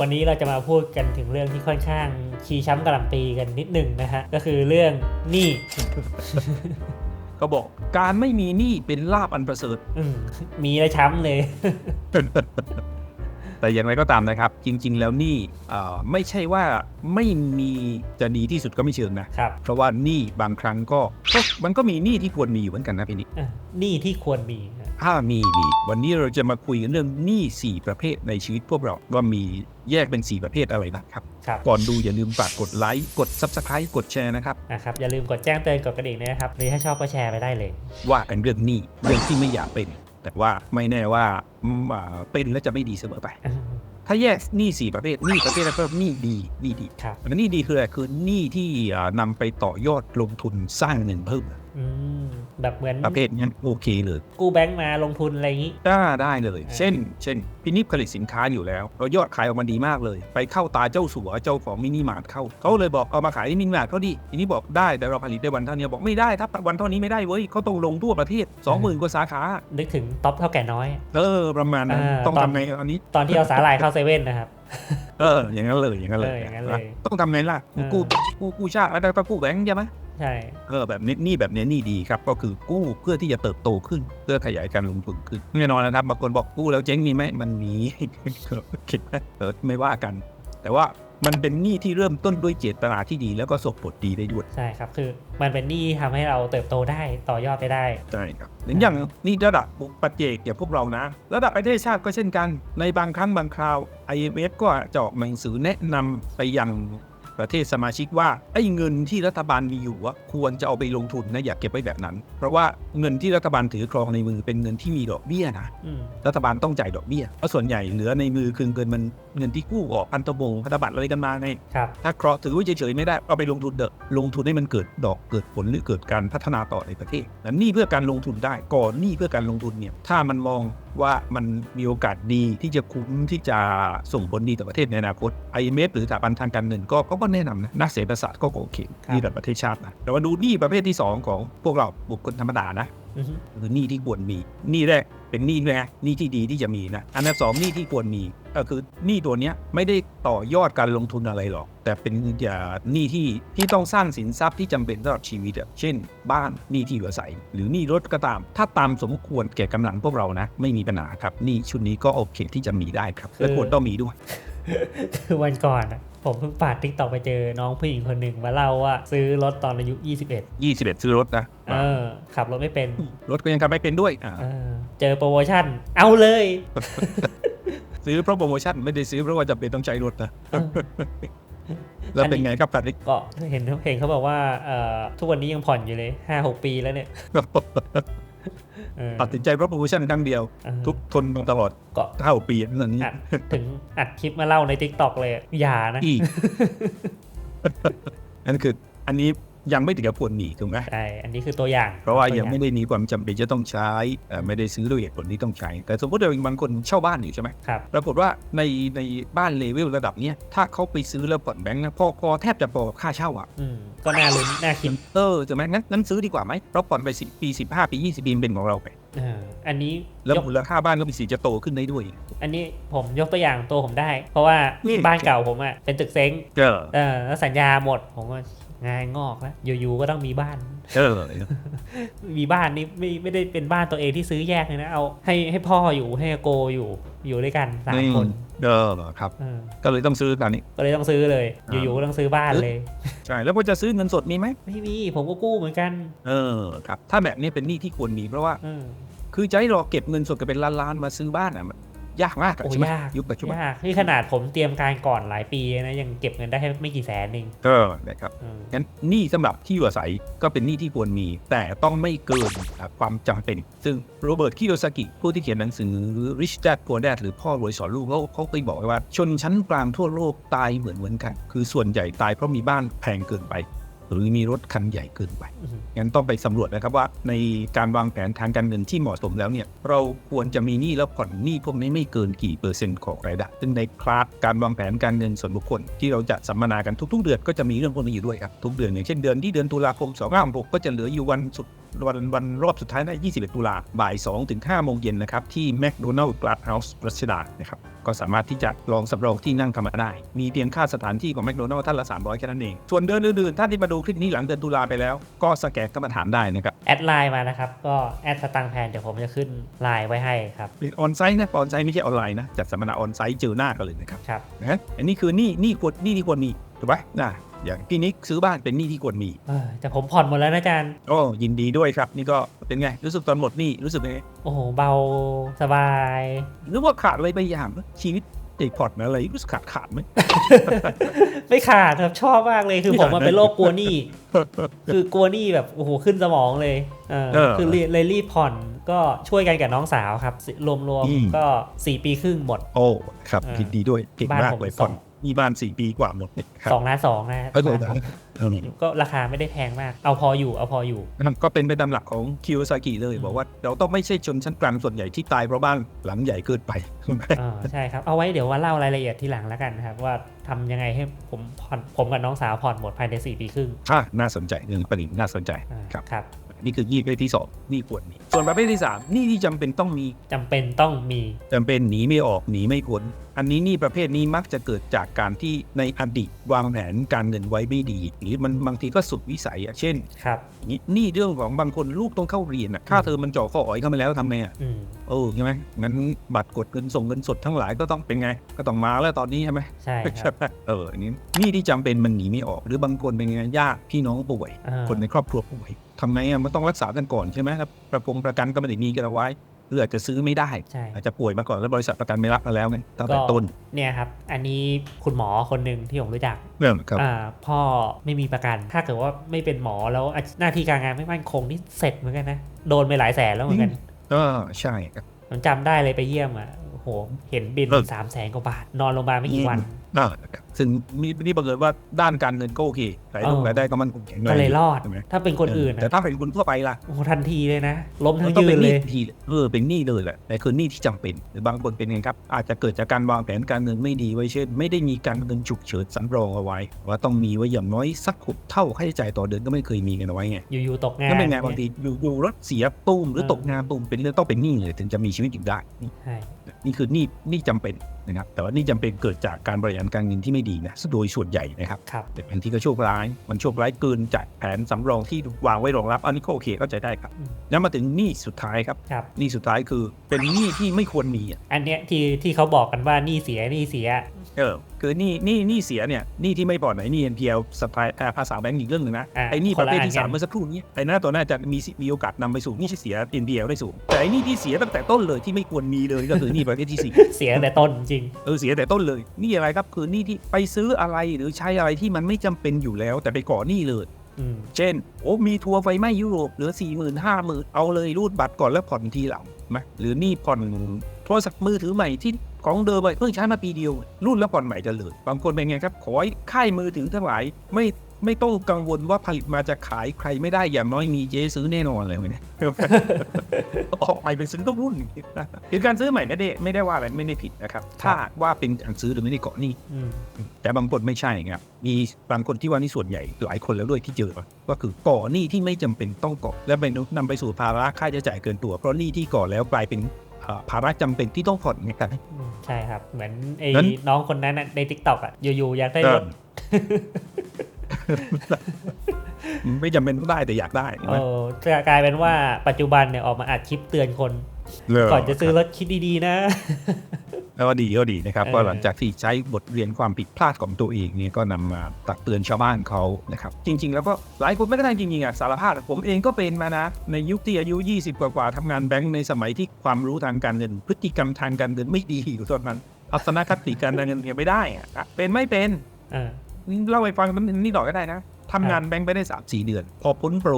วันนี้เราจะมาพูดกันถึงเรื่องที่ค่อนข้างชี้ช้ำกระหล่ำปีกันนิดหนึ่งนะฮะ ก็คือเรื่องหนี้ ก็บอกการไม่มีหนี้เป็นลาบอันประเสริฐอืมมีแล้วช้ำเลย แต่อย่างไรก็ตามนะครับ จริง ๆ แล้วหนี้เอ่อไม่ใช่ว่าไม่มีจะดีที่สุดก็ไม่เชิงนะ ครับเพราะว่าหนี้บางครั้งก็ก็มันก็มีหนี้ที่ควรมีอยู่เหมือนกันนะพี่นิก อะหนี้ที่ควรมีฮะ ถ้ามีมีวันนี้เราจะมาคุยกันเรื่องหนี้สี่ประเภทในชีวิตพวกเราว่ามีแยกเป็นสี่ประเภทอะไรนะครับครับ ก่อนดูอย่าลืมฝากกดไลค์กด Subscribe กดแชร์นะครับนะครับ อย่าลืมกดแจ้งเตือนกดกระดิ่งด้วยนะครับหรือถ้าชอบก็แชร์ไปได้เลย ว่ากันเรื่องหนี้เรื่องที่ไม่อยากเป็น แต่ว่าไม่แน่ว่าอืมอ่าเป็นแล้วจะไม่ดีเสมอไปอืมถ้าแยกหนี้สี่ประเภทหนี้ประเภทแรกก็หนี้ดีหนี้ดีครับอันนี้ดีคืออะไรคือหนี้ที่อ่านำไปต่อยอดลงทุนสร้างเงินเพิ่มอืม แบบเหมือนประเภทนี้โอเคเลยกู้แบงก์มาลงทุนอะไรอย่างนี้ได้ได้เลยอ่าเช่น เช่นพินิจผลิตสินค้าอยู่แล้วเรายอดขายออกมาดีมากเลย ไปเข้าตาเจ้าสัวเจ้าของมินิมาร์ทเข้าเขาเลยบอกเอามาขายที่มินิมาร์ทเขาดิทีนี้บอกได้แต่เราผลิตได้วันเท่านี้บอกไม่ได้ถ้าวันเท่านี้ไม่ได้เว้ยเขาต้องลงทั่วประเทศ 20,000กว่าสาขา นึกถึงท็อปเท่าแก่น้อย เออประมาณนั้นอ่าต้องตอนทำไงอันนี้ ตอนที่เอาสาหร่ายเข้าเซเว่นนะครับเอออย่างนั้นเลยอย่างนั้นเลยเอออย่างนั้นเลยต้องทำไงล่ะเออกู้กู้กู้ชาติแล้วก็กู้แบงค์ใช่ไหม ใช่เออแบบนี้นี่แบบนี้นี่ดีครับก็คือกู้เพื่อที่จะเติบโตขึ้น เพื่อขยายการลงทุนขึ้นแน่นอนนะครับบางคนบอกกู้แล้วเจ๊งมีไหมมันมีคิดไหมเออไม่ว่ากัน แต่ว่ามันเป็นหนี้ที่เริ่มต้นด้วยเจตนาที่ดีแล้วก็ส่งผลดีได้ด้วยใช่ครับคือมันเป็นหนี้ทำให้เราเติบโตได้ต่อยอดไปได้ใช่ครับอย่างนี่ระดับบุคปัจเจกอย่างพวกเรานะ ระดับประเทศชาติก็เช่นกัน ในบางครั้งบางคราว IMF ก็จะออกหนังสือแนะนำไปยัง ประเทศสมาชิกว่าไอ้เงินที่รัฐบาลมีอยู่อะควรจะเอาไปลงทุนนะอย่าเก็บไว้แบบนั้น เพราะว่าเงินที่รัฐบาลถือครองในมือเป็นเงินที่มีดอกเบี้ยนะอืมรัฐบาลต้องจ่ายดอกเบี้ยเพราะส่วนใหญ่เหลือในมือคือเงินมันเงินที่กู้ออกพันธบงพันธบัตรอะไรกันมาไงครับถ้าเคราะห์ถือไว้เฉยๆไม่ได้เอาไปลงทุนเดอะลงทุนให้มันเกิดดอกเกิดผลหรือเกิดการพัฒนาต่อในประเทศและนี่เพื่อการลงทุนได้ก่อนนี่เพื่อการลงทุนเนี่ยถ้ามันมองว่ามันมีโอกาสดีที่จะคุ้มที่จะส่งผลดีต่อประเทศในอนาคต IMF หรือสถาบันทางการเงินก็ก็แนะนำนะนักเศรษฐศาสตร์ก็โอเคครับนี่ระดับประเทศชาตินะแต่ว่าดูหนี้ประเภทที่สองของพวกเราบุคคลธรรมดานะอือฮึ คือหนี้ที่ควรมีหนี้แรกเป็นหนี้ไงหนี้ที่ดีที่จะมีนะอันดับสองหนี้ที่ควรมีก็คือหนี้ตัวเนี้ยไม่ได้ต่อยอดการลงทุนอะไรหรอก แต่เป็นอย่าหนี้ที่ที่ต้องสร้างสินทรัพย์ที่จำเป็นสำหรับชีวิตอะเช่น บ้านหนี้ที่อยู่อาศัย หรือหนี้รถก็ตาม ถ้าตามสมควรแก่กำลังพวกเรานะ ไม่มีปัญหาครับหนี้ชุดนี้ก็โอเคที่จะมีได้ครับและควรต้องมีด้วยคือวันก่อนอะ ผมเพิ่งปาดทิกตอกไปเจอน้องผู้หญิงคนหนึ่งมาเล่าว่า ซื้อรถตอนอายุ 21 21 ซื้อรถนะเออ ขับรถไม่เป็น รถก็ยังขับไม่เป็นด้วยอ่าเออเจอโปรโมชั่น เอาเลย ซื้อเพราะโปรโมชั่นไม่ได้ซื้อเพราะว่าจำเป็นต้องใช้รถนะเออแล้วเป็นไงครับการที่ก็เห็นเห็นเขาบอกว่าเอ่อทุกวันนี้ยังผ่อนอยู่เลยห้าหกปีแล้วเนี่ยเออ ตัดสินใจเพราะโปรโมชั่นครั้งเดียวเออทุกทนมาตลอดก็เท่าปีนั่นนี่อัดถึงอัดคลิปมาเล่าใน t ิ k t o k เลย อย่านะอีกนั่นคืออันนี้ ยังไม่ถึงกับควรหนีถูกไหมใช่ อันนี้คือตัวอย่าง เพราะว่าตัยังไม่ได้มีความจำเป็นจะต้องใช้เอ่อไม่ได้ซื้อด้วยเหตุผลที่ต้องใช้ แต่สมมติเราบางคนเช่าบ้านอยู่ใช่ไหมครับปรากฏว่าในในบ้านเลเวลระดับเนี้ยถ้าเขาไปซื้อแล้วผ่อนแบงค์นะพอพอแทบจะพอกับค่าเช่าอะอืมก็น่าลุ้นน่าคิดเออจะไหมงั้นงั้นซื้อดีกว่าไหมเพราะผ่อนไปสิปีสิบห้าปียี่สิบปีมันเป็นของเราไปเอออันนี้แล้วยกมูลค่าบ้านก็มีสิทธิ์จะโตขึ้นได้ด้วย อันนี้ผมยกตัวอย่างตัวผมได้ เพราะว่านี่บ้านเก่าผมอะเป็นตึกเซ้งเออเออแล้วสัญญาหมดผมก็ งานงอกแล้วอยู่ๆก็ต้องมีบ้าน เออ มีบ้านนี่ไม่ไม่ได้เป็นบ้านตัวเองที่ซื้อแยกเลยนะ เอาให้ให้พ่ออยู่ให้โกอยู่อยู่ด้วยกันสามคน เออเหรอครับเออก็เลยต้องซื้อตอนนี้ ก็เลยต้องซื้อเลยอ่าอยู่ๆก็ต้องซื้อบ้านเลย ใช่ แล้วพอจะซื้อเงินสดมีไหม ไม่มี ผมก็กู้เหมือนกัน เออ ครับ ถ้าแบบนี้เป็นหนี้ที่ควรมีเพราะว่าเออคือจะให้เราเก็บเงินสดกันเป็นล้านๆมาซื้อบ้านอะมัน ยากมากอะโอ้ใช่ไหมยากยุคปัจจุบันยากนี่ขนาดผมเตรียมการก่อนหลายปีนะยังเก็บเงินได้แค่ไม่กี่แสนเองก็นะครับเอองั้นหนี้สำหรับที่อยู่อาศัยก็เป็นหนี้ที่ควรมี แต่ต้องไม่เกินอะความจำเป็น ซึ่งโรเบิร์ตคิโยซากิผู้ที่เขียนหนังสือ Rich Dad Poor Dad หรือพ่อรวยสอนลูกเขาเขาเคยบอกไว้ว่า ชนชั้นกลางทั่วโลกตายเหมือนเหมือนกัน คือส่วนใหญ่ตายเพราะมีบ้านแพงเกินไป หรือมีรถคันใหญ่เกินไปอืมงั้นต้องไปสำรวจนะครับว่า ในการวางแผนทางการเงินที่เหมาะสมแล้วเนี่ยเราควรจะมีหนี้แล้วผ่อนหนี้พวกนี้ไม่เกินกี่เปอร์เซ็นต์ของรายได้ ซึ่งในคลาสการวางแผนการเงินส่วนบุคคล ที่เราจะสัมมนากันทุกๆ เดือนก็จะมีเรื่องพวกนี้อยู่ด้วยครับทุกเดือนอย่างเช่นเดือนที่เดือนตุลาคม2 5 6ก็จะเหลืออยู่วันสุด วันวันรอบสุดท้ายนะ21 ตุลาบ่าย 2 ถึง 5 โมงเย็นนะครับ ที่ McDonald Glass House รัชดานะครับ ก็สามารถที่จะลองสำรองที่นั่งกรรมาได้ มีเพียงค่าสถานที่ของ McDonald ท่านละ 300 แค่นั้นเอง ส่วนเดือนอื่นๆ ท่านที่มาดูคลิปนี้หลังเดือนตุลาไปแล้ว ก็สแกนก็มาถามได้นะครับ แอดไลน์มานะครับ ก็แอดสตังค์แพนเดี๋ยวผมจะขึ้นไลน์ไว้ให้ครับเป็นออนไซต์นะออนไซต์ไม่ใช่ออนไลน์นะจัดสัมมนาออนไซต์เจอหน้ากันเลยนะครับครับนะอันนี้คือหนี่นี่ควรหนี่ที่ควรมีถูกไหมนะ อย่างพี่นิกซื้อบ้านเป็นหนี้ที่ควรมีเออแต่ผมผ่อนหมดแล้วนะอาจารย์ โอ้ยินดีด้วยครับ นี่ก็เป็นไง รู้สึกตอนหมดหนี้รู้สึกเป็นไงโอ้โห เบาสบายหรือว่าขาดอะไรไปอย่างปะชีวิตเด็กพอร์ตอะไรรู้สึกขาดขาดไหม ไม่ขาดครับชอบมากเลยคือไม่ผขามดมันนะเป็นโรคกลัวหนี้ คือกลัวหนี้แบบโอ้โหขึ้นสมองเลยเออเออคือเลยเลยรีบผ่อนก็ช่วยกันกับน้องสาวครับ รวมรวมอืม ก็ 4 ปีครึ่งหมด โอ้ครับอ่ายินดีด้วยเก่งบ้านมากผมเลยสผ่อองน มีบ้านสี่ปีกว่าหมดเนี่ยครับสองล้านสองนะฮะเออเออบ้านผมเออก็ราคาไม่ได้แพงมาก เอาพออยู่เอาพออยู่นั่นก็เป็นไปตามหลักของคิวซากิเลยอืมบอกว่าเราต้องไม่ใช่ชนชั้นกลางส่วนใหญ่ที่ตายเพราะบ้านหลังใหญ่เกินไปอ่าใช่ครับ เอาไว้เดี๋ยวว่าเล่ารายละเอียดทีหลังแล้วกันนะครับ ว่าทำยังไงให้ผมผ่อนผมกับน้องสาวผ่อนหมดภายใน 4 ปีครึ่งอะน่าสนใจเรื่องประเด็นน่าสนใจอ่าครับครับ นี่คือหนี้ประเภทที่สองหนี้ควรมี ส่วนประเภทที่สามหนี้ที่จำเป็นต้องมีจำเป็นต้องมีจำเป็นหนีไม่ออกหนีไม่พ้นอันนี้หนี่ประเภทนี้มักจะเกิดจากการที่ในอดีตวางแผนการเงินไว้ไม่ดี หรือมันบางทีก็สุดวิสัยอะเช่นครับนี่หนี่เรื่องของบางคนลูกต้องเข้าเรียนอะค่าเทอมมันจ่อข้ออ๋อยเข้ามาแล้วทำไงอะอืมเออใช่ไหมงั้นบัตรกดเงินส่งเงินสดทั้งหลายก็ต้องเป็นไง ก็ต้องมาแล้วตอนนี้ใช่ไหมใช่ครับเอออันนี้หนี่ที่จำเป็นมันหนีไม่ออก หรือบางคนเป็นไงญาติพี่น้องป่วยอ่าคนในครอบครัวป่วย ทำไงอะมันต้องรักษากันก่อนใช่ไหมครับประกงประกันก็ไม่ได้มีกันเอาไว้หรืออาจจะซื้อไม่ได้ ใช่ อาจจะป่วยมาก่อนแล้วบริษัทประกันไม่รับมาแล้วไงตั้งแต่ต้นเนี่ยครับ อันนี้คุณหมอคนหนึ่งที่ผมรู้จักเรื่องครับอ่าพ่อไม่มีประกัน ถ้าเกิดว่าไม่เป็นหมอแล้วหน้าที่การงานไม่มั่นคงนี่เสร็จเหมือนกันนะ โดนไปหลายแสนแล้วเหมือนกันก็ใช่ครับผมจำได้เลยไปเยี่ยมอะโอ้โหเห็นบินเออสามแสนกว่าบาทนอนโรงพยาบาลไม่กี่วันอ่าครับซึ่งมีนี่บังเอิญว่าด้านการเงินก็โอเครายได้เออรายได้ก็มันคงแข็งแรงก็เลยรอดใช่ไหมถ้าเป็นคนอื่น แต่นะถ้าเป็นคนทั่วไปล่ะโอ้โหทันทีเลยนะ ล้มทั้งต้องยืเป็นนหเลนี้ยทีเออเป็นหนี้เลยแหละแต่คือหนี้ที่จำเป็น หรือบางคนเป็นไงครับ อาจจะเกิดจากการวางแผนการเงินไม่ดีไว้เช่น ไม่ได้มีการเงินฉุกเฉินสำรองเอาไว้ ว่าต้องมีไว้อย่างน้อยสักหกเท่าค่าใช้จ่ายต่อเดือนก็ไม่เคยมีกันเอาไว้ไง อยู่ๆตกงานนั่นเป็นไงบางทีอยู่อยู่รถเสียตุ้มหรือตกงานตุ้มเป็นเรื่องต้องเป็นหนี้เลยถึงจะมีชีวิตอยู่ได้นี่ใช่นี่คือหนี้หนี้จำเป็นนะครับแต่ว่าหนี้จำเป็นเกิดจากการบริหารการเงินที่ไม่ดีนะโดยส่วนใหญ่นะครับครับแต่บางทีก็โชคร้าย มันโชคร้ายเกินจากแผนสำรองที่วางไว้รองรับอันนี้ก็โอเคเข้าใจได้ครับอืมแล้วมาถึงหนี้สุดท้ายครับครับหนี้สุดท้ายคือเป็นหนี้ที่ไม่ควรมีอะอันเนี้ยที่ที่เขาบอกกันว่าหนี่เสียหนี่เสีย เออคือหนี้หนี้หนี้เสียเนี่ยหนี้ที่ไม่ปลอดไหนหนี้ NPL สปายภาษาแบงก์อีกเรื่องหนึ่งนะอ่าไอ้หนี้ประเภทที่คนละอันกันสามเมื่อสักครู่นี้ไอ้หน้าตัวน่าจะมีสิมีโอกาสนำไปสู่หนี้ที่เสีย NPL ได้สูงแต่ไอ้หนี้ที่เสียตั้งแต่ต้นเลยที่ไม่ควรมีเลยก็คือหนี้ประเภทที่สี่ เสียแต่ต้นจริง เออเสียแต่ต้นเลยหนี่อะไรครับคือหนี้ที่ไปซื้ออะไรหรือใช้อะไรที่มันไม่จำเป็นอยู่แล้ว แต่ไปก่อหนี้เลย อืม เช่น โอ้มีทัวร์ไฟไหม้ยุโรปเหลือสี่หมื่นห้าหมื่นเอาเลยรูดบัตรก่อนแล้วผ่อนทีหลังไหมหรือนี่ผ่อนโทรศัพท์มือถือใหม่ที่ ของเดิมอะเพิ่งใช้มาปีเดียว รุ่นแล้วผ่อนใหม่จะเลย บางคนเป็นไงครับ ขอให้ค่ายมือถือทั้งหลายไม่ไม่ต้องกังวลว่าผลิตมาจะขายใครไม่ได้อย่างน้อยมีเจ๊ซื้อแน่นอนเลยเนี่ยออกใหม่เป็นซื้อต้องรุ่นคือการซื้อใหม่ไม่ได้ไม่ได้ว่าอะไรไม่ได้ผิดนะครับ ถ้าว่าเป็นการซื้อหรือไม่ได้เกาะหนี้อืมแต่บางคนไม่ใช่ครับมีบางคนที่ว่านี่ส่วนใหญ่หลายคนแล้วด้วยที่เจอก็คือก่อหนี้ที่ไม่จำเป็นต้องก่อและไปนำไปสู่ภาระค่าใช้จ่ายเกินตัวเพราะหนี้ที่ก่อแล้วกลายเป็นเอ่อ ภาระจำเป็นที่ต้องผ่อนไงครับอืมใช่ครับ เหมือนไอ้งั้นน้องคนนั้นน่ะในทิกตอกอะอยู่ๆอยากได้รถไม่จำเป็นต้องได้แต่อยากได้ใช่เอไหมอจะกลายเป็นว่าปัจจุบันเนี่ยออกมาอัดคลิปเตือนคน ก่อนจะซื้อรถคิดดีๆนะแล้ว ก็ดีก็ดีนะครับเออก็หลังจากที่ใช้บทเรียนความผิดพลาดของตัวเองเนี่ยก็นำมาตักเตือนชาวบ้านเขานะครับจริง ๆ แล้วก็หลายคนไม่ได้จริงๆอะสารภาพผมเองก็เป็นมานะ ในยุคที่อายุ 20 กว่าๆทำงานแบงก์ในสมัยที่ความรู้ทางการเงิน พฤติกรรมทางการเงินไม่ดีอยู่ตอนนั้นทัศนคติการเงินเนี่ยไม่ได้อะเป็นไม่เป็นเออเล่าให้ฟังนิดหน่อยก็ได้นะทำงานแบงก์ไปได้3 4เดือน พอพ้นโปร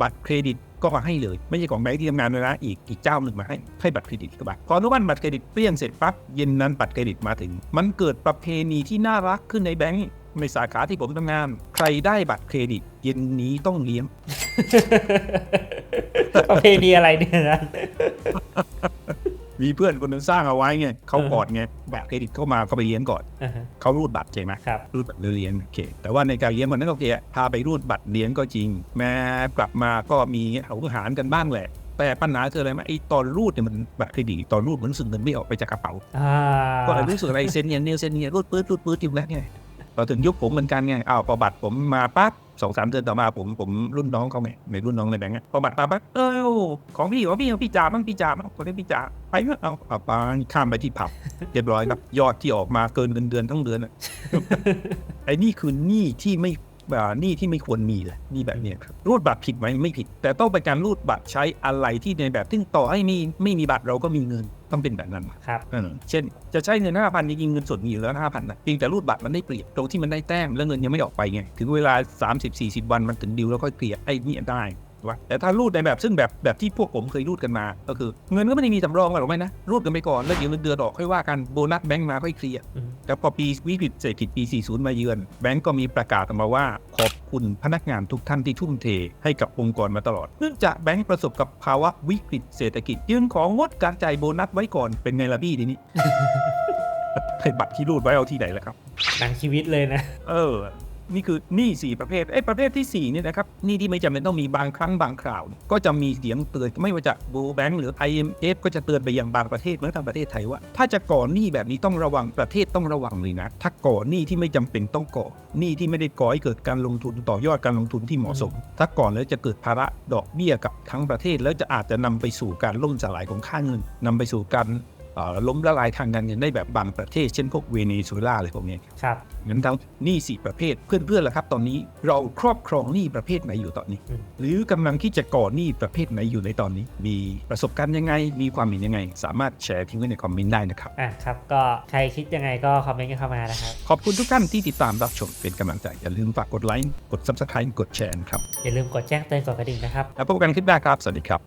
บัตรเครดิตก็มาให้เลย ไม่ใช่ของแบงค์ที่ทำงานเลยนะอีกอีกเจ้าหนึ่งมาให้ให้บัตรเครดิตก็บัตรพออนุมัติบัตรเครดิตเปรี้ยงเสร็จปั๊บเย็นนั้นบัตรเครดิตมาถึง มันเกิดประเพณีที่น่ารักขึ้นในแบงค์ในสาขาที่ผมทำงาน ใครได้บัตรเครดิต เย็นนี้ต้องเลี้ยงประเพณีอะไรเนี่ยนะ มีเพื่อนคนหนึงสร้างเอาไว้ไงเขากอดไงบัตรเครดิตเข้ามาเขาไปเลี้ยงก่อนอ่าฮะเขารูดบัตรใช่ไหมครับรูดบัตรเลี้ยงโอเคแต่ว่าในการเลี้ยงวันนั้นโอเคพาไปรูดบัตรเลี้ยงก็จริง แม้กลับมาก็มีเอาหารกันบ้างแหละแต่ปัญหาคืออะไรไหมไอ้ตอนรูดเนี่ยมันบัตรเครดิตตอนรูดเหมือนรู้สึกเงินไม่ออกไปจากกระเป๋าอ่าก็เลยรู้สึกอะไรเซ็นเนี่ยเนี่ยเซ็นเนี่ยรูดปื๊ดรูดปื๊ดอยู่แล้วไงพ อถึงยุคผมเหมือนกันไงอ้าวพอบัตรผมมาปั๊บสองสามเดือนต่อมาผมผมรุ่นน้องเขาไงในรุ่นน้องในแบงก์อะพอบัตรมาปั๊บเออของพี่ของพี่ของพี่จ่าบ้างพี่จ่าบ้างคนนี้พี่จ่าไปเถอะเอาเอาไปข้ามไปที่ผับเรียบร้อยครับยอดที่ออกมาเกินเงินเดือนทั้งเดือนอะไอ้นี่คือหนี้ที่ไม่หนี้ที่ไม่ควรมีเลยนี่แบบนี้ครับรูดบัตรผิดไหมไม่ผิด แต่ต้องเป็นการรูดบัตรใช้อะไรที่ในแบบที่ต่อให้มีไม่มีบัตรเราก็มีเงิน ต้องเป็นแบบนั้นครับเออเช่น จะใช้เงินห้าพันจริงๆเงินสดมีอยู่แล้วห้าพันนะเพียงแต่รูดบัตรมันได้เปรียบตรงที่มันได้แต้มแล้วเงินยังไม่ออกไปไงถึงเวลา 30-40 วันมันถึงดิวแล้วค่อยเคลียร์ไอ้นี่ได้ วะแต่ถ้ารูดในแบบซึ่งแบบแบบที่พวกผมเคยรูดกันมา ก็คือเงินก็ไม่ได้มีสำรองหรอกไหมนะรูดกันไปก่อนแล้วเดี๋ยวเงินเดือนออกค่อยว่ากันโบนัสแบงก์มาค่อยเคลียร์อืมแต่พอปีวิกฤตเศรษฐกิจปี 40 มาเยือน แบงก์ก็มีประกาศออกมาว่า ขอบคุณพนักงานทุกท่านที่ทุ่มเท ให้กับองค์กรมาตลอดเนื่องจากแบงก์ประสบกับภาวะวิกฤตเศรษฐกิจจึงของงดการจ่ายโบนัสไว้ก่อนเป็นไงล่ะพี่ทีนี้ให้บัตรที่รูดไว้เอาที่ไหนล่ะครับหนังชีวิตเลยนะ เออ นี่คือหนี้สี่ประเภทไอ้ประเภทที่สี่เนี่ยนะครับหนี้ที่ไม่จำเป็นต้องมีบางครั้งบางคราว ก็จะมีเสียงเตือนไม่ว่าจะบูแบงก์หรือ IMF ก็จะเตือนไปยังบางประเทศเมื่อทางประเทศไทยว่า ถ้าจะก่อหนี้แบบนี้ต้องระวังประเทศต้องระวังเลยนะ ถ้าก่อหนี้ที่ไม่จำเป็นต้องก่อหนี้ที่ไม่ได้ก่อให้เกิดการลงทุนต่อยอดการลงทุนที่เหมาะสม ถ้าก่อนแล้วจะเกิดภาระดอกเบี้ยกับทั้งประเทศแล้วจะอาจจะนำไปสู่การล่มสลายของค่าเงินนำไปสู่การ ล้มละลายทางการเงินได้แบบบางประเทศ เช่นพวกเวเนซุเอลาอะไรพวกนี้ครับงั้นทั้งหนี้สี่ประเภทเพื่อนๆล่ะครับ ตอนนี้เราครอบครองหนี้ประเภทไหนอยู่ตอนนี้อืมหรือกำลังที่จะก่อหนี้ประเภทไหนอยู่ในตอนนี้ มีประสบการณ์ยังไง มีความเห็นยังไง สามารถแชร์ทิ้งไว้ในคอมเมนต์ได้นะครับอะครับก็ใครคิดยังไงก็คอมเมนต์กันเข้ามานะครับขอบคุณทุกท่านที่ติดตามรับชมเป็นกำลังใจอย่าลืมฝากกดไลค์กด subscribe กดแชร์นะครับอย่าลืมกดแจ้งเตือนกดกระดิ่งนะครับแล้วพบกันคลิปหน้าครับสวัสดีครับ